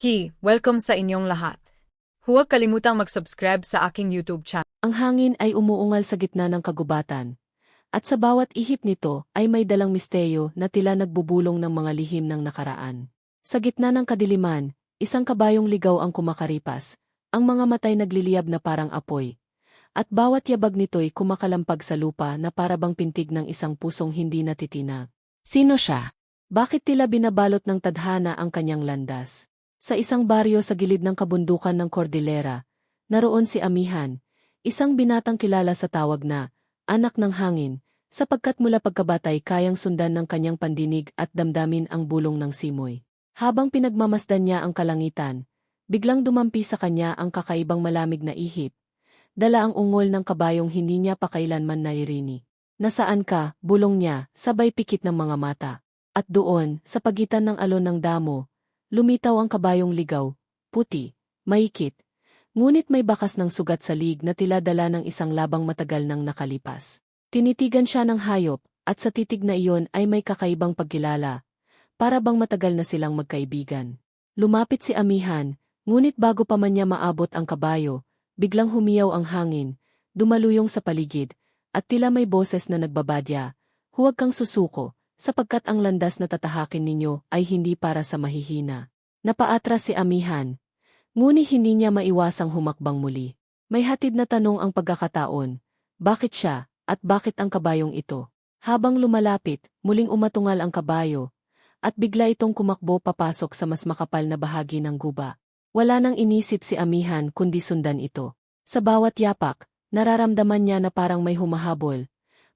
Hi, welcome sa inyong lahat. Huwag kalimutang mag-subscribe sa aking YouTube channel. Ang hangin ay umuungal sa gitna ng kagubatan. At sa bawat ihip nito ay may dalang misteryo na tila nagbubulong ng mga lihim ng nakaraan. Sa gitna ng kadiliman, isang kabayong ligaw ang kumakaripas, ang mga matay nagliliyab na parang apoy. At bawat yabag nito'y kumakalampag sa lupa na parabang pintig ng isang pusong hindi natitinag. Sino siya? Bakit tila binabalot ng tadhana ang kanyang landas? Sa isang baryo sa gilid ng kabundukan ng Cordillera, naroon si Amihan, isang binatang kilala sa tawag na anak ng hangin, sapagkat mula pagkabatay kayang sundan ng kanyang pandinig at damdamin ang bulong ng simoy. Habang pinagmamasdan niya ang kalangitan, biglang dumampi sa kanya ang kakaibang malamig na ihip, dala ang ungol ng kabayong hindi niya pa kailanman naririnig. Nasaan ka, bulong niya, sabay pikit ng mga mata. At doon, sa pagitan ng alon ng damo, lumitaw ang kabayong ligaw, puti, maikit, ngunit may bakas ng sugat sa lig na tila dala ng isang labang matagal nang nakalipas. Tinitigan siya ng hayop, at sa titig na iyon ay may kakaibang pagkilala, para bang matagal na silang magkaibigan. Lumapit si Amihan, ngunit bago pa man niya maabot ang kabayo, biglang humiyaw ang hangin, dumaluyong sa paligid, at tila may boses na nagbabadya, huwag kang susuko, sapagkat ang landas na tatahakin ninyo ay hindi para sa mahihina. Napaatras si Amihan, ngunit hindi niya maiwasang humakbang muli. May hatid na tanong ang pagkakataon, bakit siya, at bakit ang kabayong ito? Habang lumalapit, muling umatungal ang kabayo, at bigla itong kumakbo papasok sa mas makapal na bahagi ng guba. Wala nang inisip si Amihan kundi sundan ito. Sa bawat yapak, nararamdaman niya na parang may humahabol,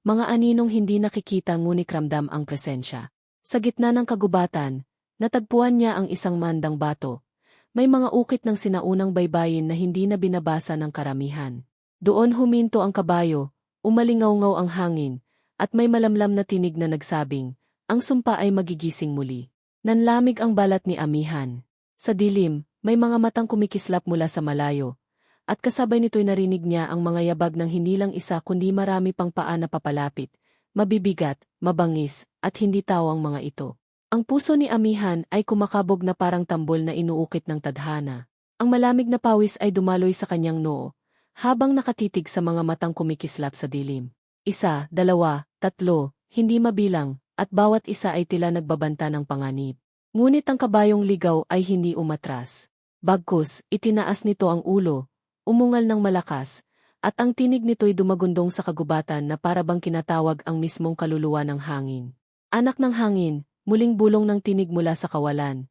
mga aninong hindi nakikita ngunit ramdam ang presensya. Sa gitna ng kagubatan, natagpuan niya ang isang mandang bato. May mga ukit ng sinaunang baybayin na hindi na binabasa ng karamihan. Doon huminto ang kabayo, umalingaw-ngaw ang hangin, at may malamlam na tinig na nagsabing, ang sumpa ay magigising muli. Nanlamig ang balat ni Amihan. Sa dilim, may mga matang kumikislap mula sa malayo, at kasabay nito'y narinig niya ang mga yabag ng hindi lang isa kundi marami pang paa na papalapit, mabibigat, mabangis, at hindi tawang mga ito. Ang puso ni Amihan ay kumakabog na parang tambol na inuukit ng tadhana. Ang malamig na pawis ay dumaloy sa kanyang noo, habang nakatitig sa mga matang kumikislap sa dilim. Isa, dalawa, tatlo, hindi mabilang, at bawat isa ay tila nagbabanta ng panganib. Ngunit ang kabayong ligaw ay hindi umatras. Bagkus, itinaas nito ang ulo, umungal ng malakas, at ang tinig nito'y dumagundong sa kagubatan na parabang kinatawag ang mismong kaluluwa ng hangin. Anak ng hangin, muling bulong ng tinig mula sa kawalan.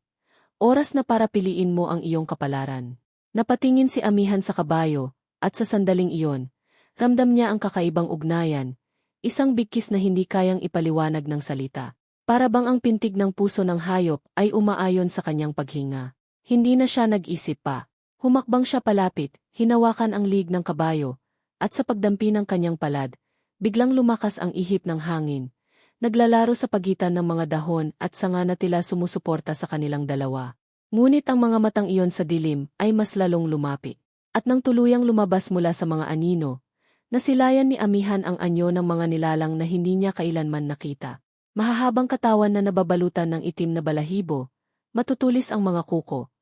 Oras na para piliin mo ang iyong kapalaran. Napatingin si Amihan sa kabayo, at sa sandaling iyon, ramdam niya ang kakaibang ugnayan, isang bigkis na hindi kayang ipaliwanag ng salita. Para bang ang pintig ng puso ng hayop ay umaayon sa kanyang paghinga. Hindi na siya nag-isip pa. Humakbang siya palapit, hinawakan ang lig ng kabayo, at sa pagdampi ng kanyang palad, biglang lumakas ang ihip ng hangin, naglalaro sa pagitan ng mga dahon at sanga na tila sumusuporta sa kanilang dalawa. Ngunit ang mga matang iyon sa dilim ay mas lalong lumapit. At nang tuluyang lumabas mula sa mga anino, nasilayan ni Amihan ang anyo ng mga nilalang na hindi niya kailanman nakita. Mahahabang katawan na nababalutan ng itim na balahibo, matutulis ang mga kuko,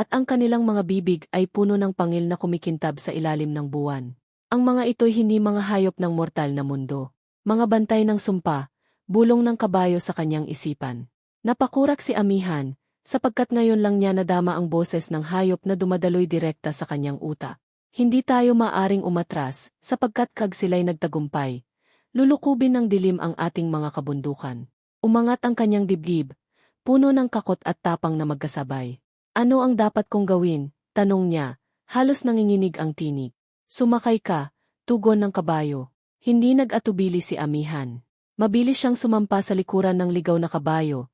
at ang kanilang mga bibig ay puno ng pangil na kumikintab sa ilalim ng buwan. Ang mga ito'y hindi mga hayop ng mortal na mundo. Mga bantay ng sumpa, bulong ng kabayo sa kanyang isipan. Napakurak si Amihan, sapagkat ngayon lang niya nadama ang boses ng hayop na dumadaloy direkta sa kanyang utak. Hindi tayo maaring umatras, sapagkat kag sila'y nagtagumpay. Lulukubin ng dilim ang ating mga kabundukan. Umangat ang kanyang dibdib, puno ng kakot at tapang na magkasabay. Ano ang dapat kong gawin? Tanong niya, halos nanginginig ang tinig. Sumakay ka, tugon ng kabayo. Hindi nag-atubili si Amihan. Mabilis siyang sumampa sa likuran ng ligaw na kabayo.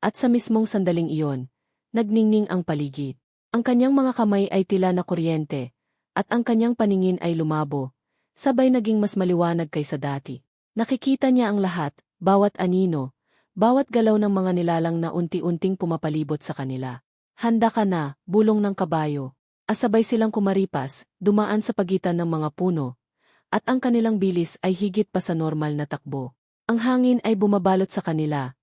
At sa mismong sandaling iyon, nagningning ang paligid. Ang kanyang mga kamay ay tila na kuryente, at ang kanyang paningin ay lumabo, sabay naging mas maliwanag kaysa dati. Nakikita niya ang lahat, bawat anino, bawat galaw ng mga nilalang na unti-unting pumapalibot sa kanila. Handa ka na, bulong ng kabayo. Asabay silang kumaripas, dumaan sa pagitan ng mga puno, at ang kanilang bilis ay higit pa sa normal na takbo. Ang hangin ay bumabalot sa kanila,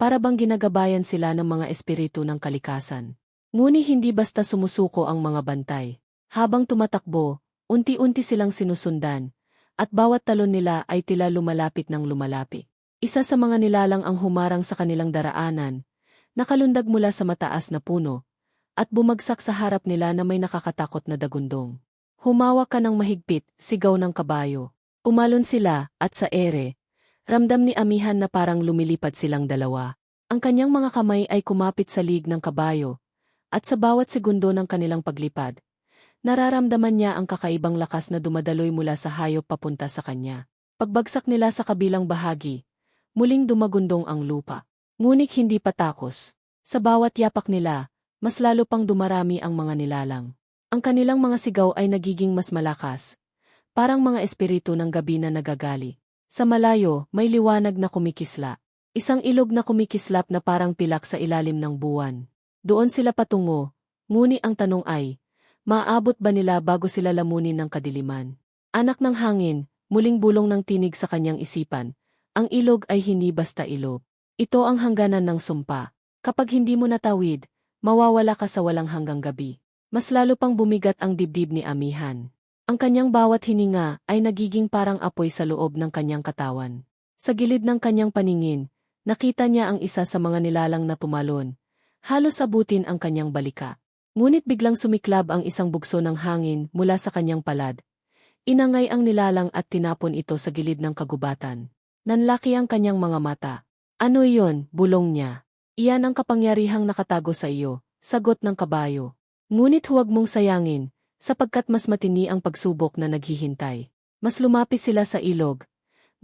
para bang ginagabayan sila ng mga espiritu ng kalikasan. Ngunit hindi basta sumusuko ang mga bantay. Habang tumatakbo, unti-unti silang sinusundan, at bawat talon nila ay tila lumalapit ng lumalapit. Isa sa mga nilalang ang humarang sa kanilang daraanan, nakalundag mula sa mataas na puno, at bumagsak sa harap nila na may nakakatakot na dagundong. Humawak ka ng mahigpit, sigaw ng kabayo. Umalon sila, at sa ere, ramdam ni Amihan na parang lumilipad silang dalawa. Ang kanyang mga kamay ay kumapit sa lig ng kabayo, at sa bawat segundo ng kanilang paglipad, nararamdaman niya ang kakaibang lakas na dumadaloy mula sa hayop papunta sa kanya. Pagbagsak nila sa kabilang bahagi, muling dumagundong ang lupa. Ngunit hindi patakos. Sa bawat yapak nila, mas lalo pang dumarami ang mga nilalang. Ang kanilang mga sigaw ay nagiging mas malakas, parang mga espiritu ng gabi na nagagali. Sa malayo, may liwanag na kumikisla. Isang ilog na kumikislap na parang pilak sa ilalim ng buwan. Doon sila patungo, nguni ang tanong ay, maaabot ba nila bago sila lamunin ng kadiliman? Anak ng hangin, muling bulong ng tinig sa kanyang isipan, ang ilog ay hindi basta ilog. Ito ang hangganan ng sumpa. Kapag hindi mo natawid, mawawala ka sa walang hanggang gabi. Mas lalo pang bumigat ang dibdib ni Amihan. Ang kanyang bawat hininga ay nagiging parang apoy sa loob ng kanyang katawan. Sa gilid ng kanyang paningin, nakita niya ang isa sa mga nilalang na tumalon, halos abutin ang kanyang balika. Ngunit biglang sumiklab ang isang bugso ng hangin mula sa kanyang palad. Inangay ang nilalang at tinapon ito sa gilid ng kagubatan. Nanlaki ang kanyang mga mata. Ano iyon, bulong niya. Iyan ang kapangyarihang nakatago sa iyo, sagot ng kabayo. Ngunit huwag mong sayangin, sapagkat mas matini ang pagsubok na naghihintay. Mas lumapit sila sa ilog,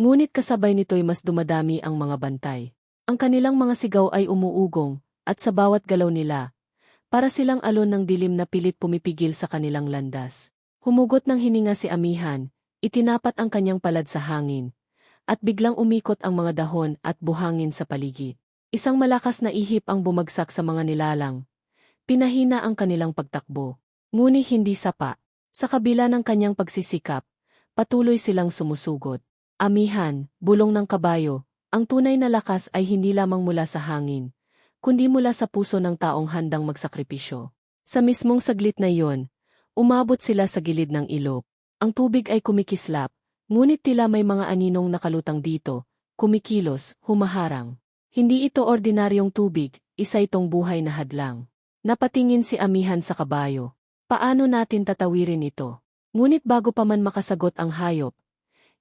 ngunit kasabay nito'y mas dumadami ang mga bantay. Ang kanilang mga sigaw ay umuugong, at sa bawat galaw nila, para silang alon ng dilim na pilit pumipigil sa kanilang landas. Humugot ng hininga si Amihan, itinapat ang kanyang palad sa hangin, at biglang umikot ang mga dahon at buhangin sa paligid. Isang malakas na ihip ang bumagsak sa mga nilalang. Pinahina ang kanilang pagtakbo. Ngunit hindi sapa. Sa kabila ng kanyang pagsisikap, patuloy silang sumusugod. Amihan, bulong ng kabayo, ang tunay na lakas ay hindi lamang mula sa hangin, kundi mula sa puso ng taong handang magsakripisyo. Sa mismong saglit na iyon, umabot sila sa gilid ng ilog. Ang tubig ay kumikislap, ngunit tila may mga aninong nakalutang dito, kumikilos, humaharang. Hindi ito ordinaryong tubig, isa itong buhay na hadlang. Napatingin si Amihan sa kabayo. Paano natin tatawirin ito? Ngunit bago pa man makasagot ang hayop,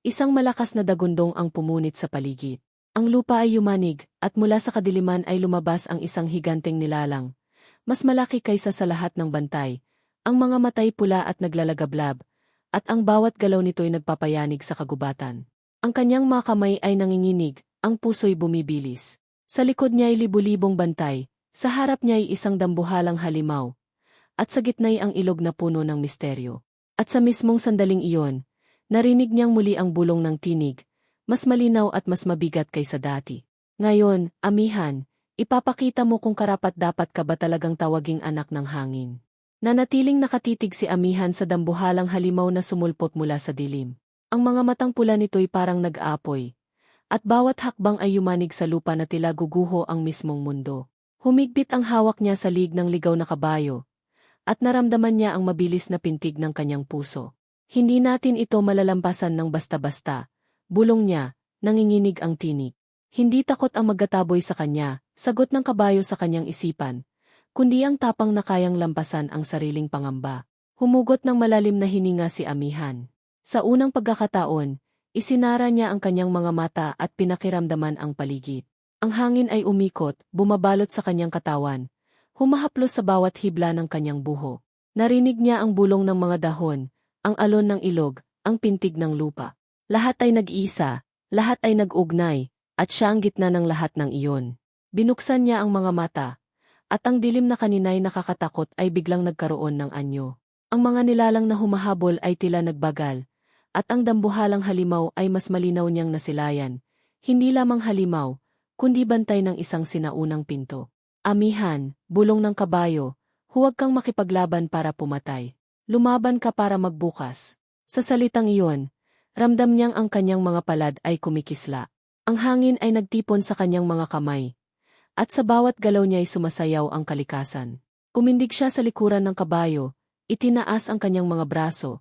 isang malakas na dagundong ang pumunit sa paligid. Ang lupa ay yumanig, at mula sa kadiliman ay lumabas ang isang higanteng nilalang. Mas malaki kaysa sa lahat ng bantay. Ang mga matay pula at naglalagablab, at ang bawat galaw nito'y nagpapayanig sa kagubatan. Ang kanyang mga kamay ay nanginginig, ang puso'y bumibilis. Sa likod niya ay libu-libong bantay, sa harap niya ay isang dambuhalang halimaw, at sa gitna'y ang ilog na puno ng misteryo. At sa mismong sandaling iyon, narinig niyang muli ang bulong ng tinig, mas malinaw at mas mabigat kaysa dati. Ngayon, amihan, ipapakita mo kung karapat dapat ka ba talagang tawaging anak ng hangin. Nanatiling nakatitig si amihan sa dambuhalang halimaw na sumulpot mula sa dilim. Ang mga matang pula nito'y parang nag-aapoy. At bawat hakbang ay yumanig sa lupa na tila guguho ang mismong mundo. Humigpit ang hawak niya sa lig ng ligaw na kabayo. At naramdaman niya ang mabilis na pintig ng kanyang puso. Hindi natin ito malalampasan ng basta-basta, Bulong niya, nanginginig ang tinig. Hindi takot ang magataboy sa kanya, sagot ng kabayo sa kanyang isipan, kundi ang tapang na kayang lampasan ang sariling pangamba. Humugot ng malalim na hininga si Amihan. Sa unang pagkakataon, isinara niya ang kanyang mga mata at pinakiramdaman ang paligid. Ang hangin ay umikot, bumabalot sa kanyang katawan, humahaplos sa bawat hibla ng kanyang buho. Narinig niya ang bulong ng mga dahon, ang alon ng ilog, ang pintig ng lupa. Lahat ay nag-isa, lahat ay nag-ugnay, at siya ang gitna ng lahat ng iyon. Binuksan niya ang mga mata, at ang dilim na kaninay nakakatakot ay biglang nagkaroon ng anyo. Ang mga nilalang na humahabol ay tila nagbagal, at ang dambuhalang halimaw ay mas malinaw niyang nasilayan. Hindi lamang halimaw, kundi bantay ng isang sinaunang pinto. Amihan, bulong ng kabayo, huwag kang makipaglaban para pumatay. Lumaban ka para magbukas. Sa salitang iyon, Ramdam niyang ang kanyang mga palad ay kumikisla. Ang hangin ay nagtipon sa kanyang mga kamay. At sa bawat galaw niya ay sumasayaw ang kalikasan. Kumindig siya sa likuran ng kabayo, itinaas ang kanyang mga braso,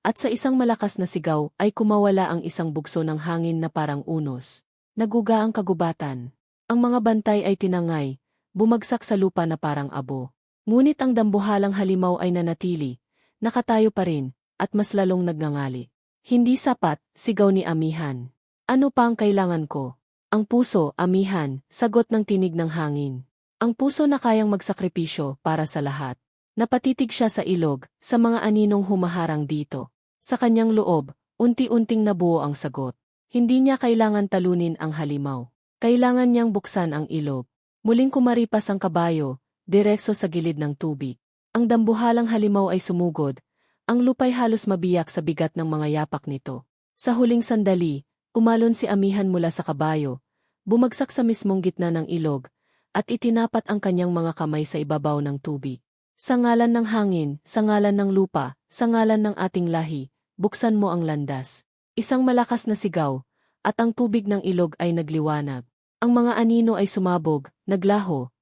at sa isang malakas na sigaw ay kumawala ang isang bugso ng hangin na parang unos. Naguga ang kagubatan. Ang mga bantay ay tinangay, bumagsak sa lupa na parang abo. Ngunit ang dambuhalang halimaw ay nanatili, nakatayo pa rin, at mas lalong nagngangali. Hindi sapat, sigaw ni Amihan. Ano pa ang kailangan ko? Ang puso, Amihan, sagot ng tinig ng hangin. Ang puso na kayang magsakripisyo para sa lahat. Napatitig siya sa ilog, sa mga aninong humaharang dito. Sa kanyang loob, unti-unting nabuo ang sagot. Hindi niya kailangan talunin ang halimaw. Kailangan niyang buksan ang ilog. Muling kumaripas ang kabayo, direkso sa gilid ng tubig. Ang dambuhalang halimaw ay sumugod, ang lupay halos mabiyak sa bigat ng mga yapak nito. Sa huling sandali, umalon si Amihan mula sa kabayo, bumagsak sa mismong gitna ng ilog, at itinapat ang kanyang mga kamay sa ibabaw ng tubig. Sa ngalan ng hangin, sa ngalan ng lupa, sa ngalan ng ating lahi, buksan mo ang landas. Isang malakas na sigaw, at ang tubig ng ilog ay nagliwanag. Ang mga anino ay sumabog, naglaho,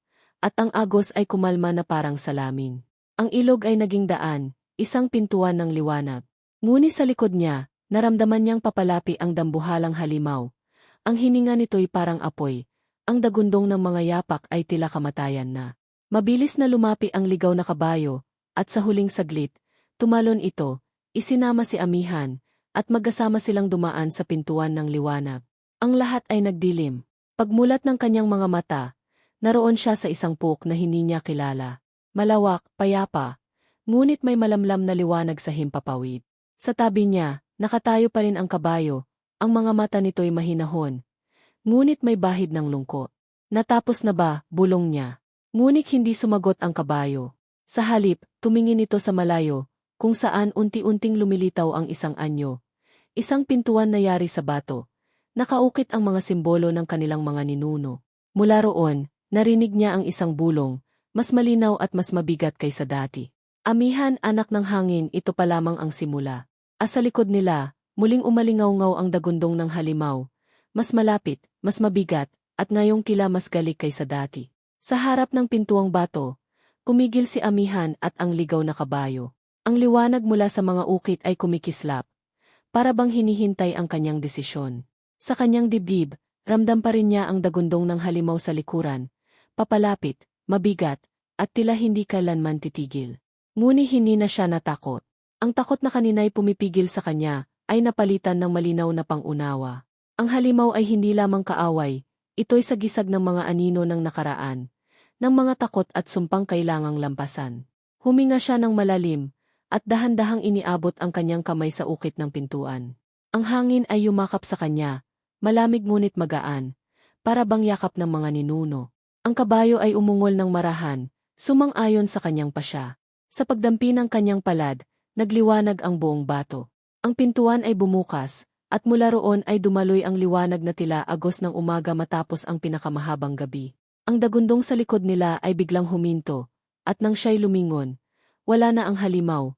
at ang agos ay kumalma na parang salamin. Ang ilog ay naging daan, isang pintuan ng liwanag. Ngunit sa likod niya, naramdaman niyang papalapi ang dambuhalang halimaw. Ang hininga nito'y parang apoy, ang dagundong ng mga yapak ay tila kamatayan na. Mabilis na lumapi ang ligaw na kabayo, at sa huling saglit, tumalon ito, isinama si Amihan, at magkasama silang dumaan sa pintuan ng liwanag. Ang lahat ay nagdilim. Pagmulat ng kanyang mga mata, naroon siya sa isang puk na hindi niya kilala. Malawak, payapa, ngunit may malamlam na liwanag sa himpapawid. Sa tabi niya, nakatayo pa rin ang kabayo, ang mga mata nito'y mahinahon. Ngunit may bahid ng lungkot. Natapos na ba, bulong niya. Ngunit hindi sumagot ang kabayo. Sa halip, tumingin ito sa malayo, kung saan unti-unting lumilitaw ang isang anyo. Isang pintuan na yari sa bato. Nakaukit ang mga simbolo ng kanilang mga ninuno. Mula roon, narinig niya ang isang bulong, mas malinaw at mas mabigat kaysa dati. Amihan anak ng hangin ito pa lamang ang simula. Asa likod nila, muling umalingaw-ngaw ang dagundong ng halimaw. Mas malapit, mas mabigat, at ngayong kila mas galik kaysa dati. Sa harap ng pintuang bato, kumigil si Amihan at ang ligaw na kabayo. Ang liwanag mula sa mga ukit ay kumikislap. Para bang hinihintay ang kanyang desisyon. Sa kanyang dibdib, ramdam pa rin niya ang dagundong ng halimaw sa likuran. Papalapit, mabigat, at tila hindi kailanman titigil. Ngunit hindi na siya natakot. Ang takot na kanina'y pumipigil sa kanya, ay napalitan ng malinaw na pangunawa. Ang halimaw ay hindi lamang kaaway, ito'y sagisag ng mga anino ng nakaraan, ng mga takot at sumpang kailangang lampasan. Huminga siya ng malalim, at dahan-dahang iniabot ang kanyang kamay sa ukit ng pintuan. Ang hangin ay yumakap sa kanya, malamig ngunit magaan, para bang yakap ng mga ninuno. Ang kabayo ay umungol ng marahan, sumang-ayon sa kanyang pasya. Sa pagdampi ng kanyang palad, nagliwanag ang buong bato. Ang pintuan ay bumukas, at mula roon ay dumaloy ang liwanag na tila agos ng umaga matapos ang pinakamahabang gabi. Ang dagundong sa likod nila ay biglang huminto, at nang siya'y lumingon, wala na ang halimaw.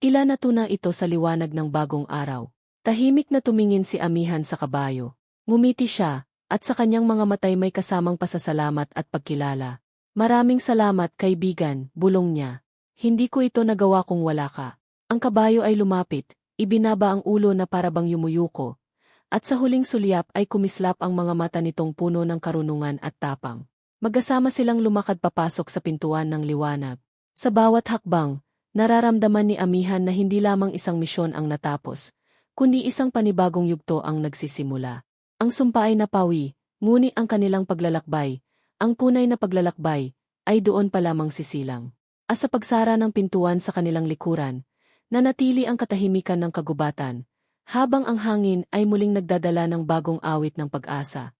Tila natuna ito sa liwanag ng bagong araw. Tahimik na tumingin si Amihan sa kabayo. Ngumiti siya, at sa kanyang mga matay may kasamang pasasalamat at pagkilala. Maraming salamat kaibigan, bulong niya. Hindi ko ito nagawa kung wala ka. Ang kabayo ay lumapit, ibinaba ang ulo na parabang yumuyuko, at sa huling sulyap ay kumislap ang mga mata nitong puno ng karunungan at tapang. Magkasama silang lumakad papasok sa pintuan ng liwanag. Sa bawat hakbang, nararamdaman ni Amihan na hindi lamang isang misyon ang natapos, kundi isang panibagong yugto ang nagsisimula. Ang sumpa ay napawi, ngunit ang kanilang paglalakbay, ang punay na paglalakbay, ay doon pa lamang sisilang. As sa pagsara ng pintuan sa kanilang likuran, nanatili ang katahimikan ng kagubatan, habang ang hangin ay muling nagdadala ng bagong awit ng pag-asa.